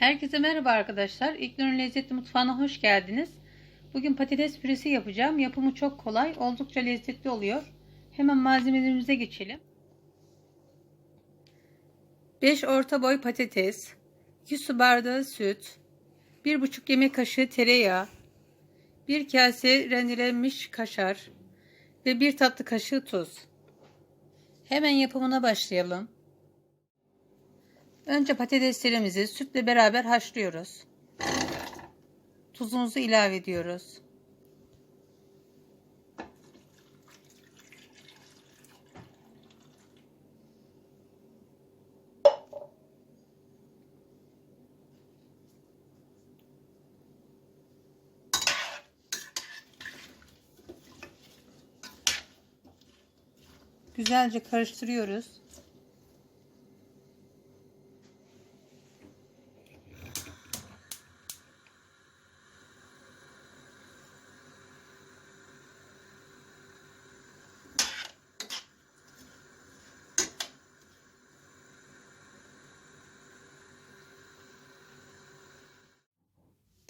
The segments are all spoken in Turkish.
Herkese merhaba arkadaşlar. İlknur'un lezzetli mutfağına hoş geldiniz. Bugün patates püresi yapacağım. Yapımı çok kolay, oldukça lezzetli oluyor. Hemen malzemelerimize geçelim. 5 orta boy patates, 2 su bardağı süt, 1,5 yemek kaşığı tereyağı, 1 kase rendelenmiş kaşar ve 1 tatlı kaşığı tuz. Hemen yapımına başlayalım. Önce patateslerimizi sütle beraber haşlıyoruz. Tuzumuzu ilave ediyoruz. Güzelce karıştırıyoruz.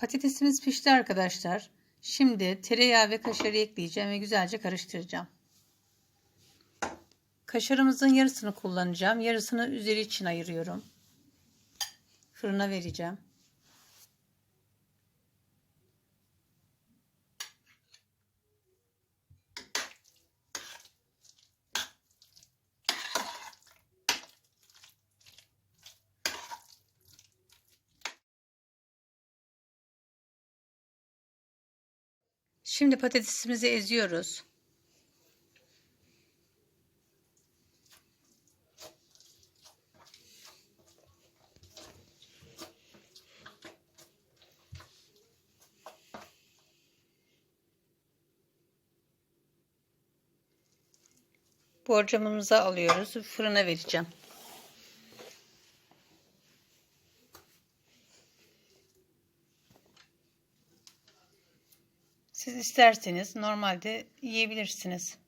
Patatesimiz pişti arkadaşlar. Şimdi tereyağı ve kaşarı ekleyeceğim ve güzelce karıştıracağım. Kaşarımızın yarısını kullanacağım. Yarısını üzeri için ayırıyorum. Fırına vereceğim. Şimdi patatesimizi eziyoruz. Borcamımızı alıyoruz. Fırına vereceğim. Siz isterseniz normalde yiyebilirsiniz.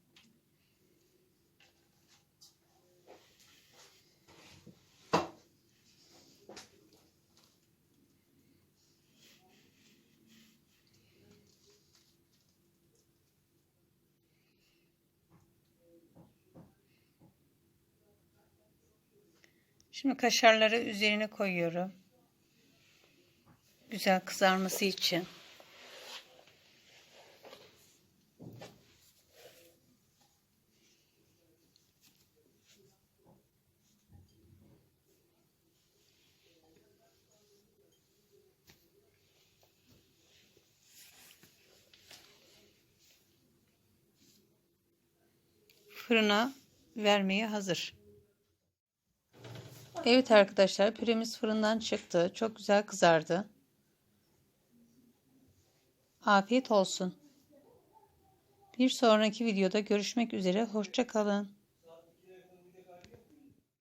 Şimdi kaşarları üzerine koyuyorum. Güzel kızarması için. Fırına vermeye hazır. Evet arkadaşlar püremiz fırından çıktı. Çok güzel kızardı. Afiyet olsun. Bir sonraki videoda görüşmek üzere. Hoşça kalın.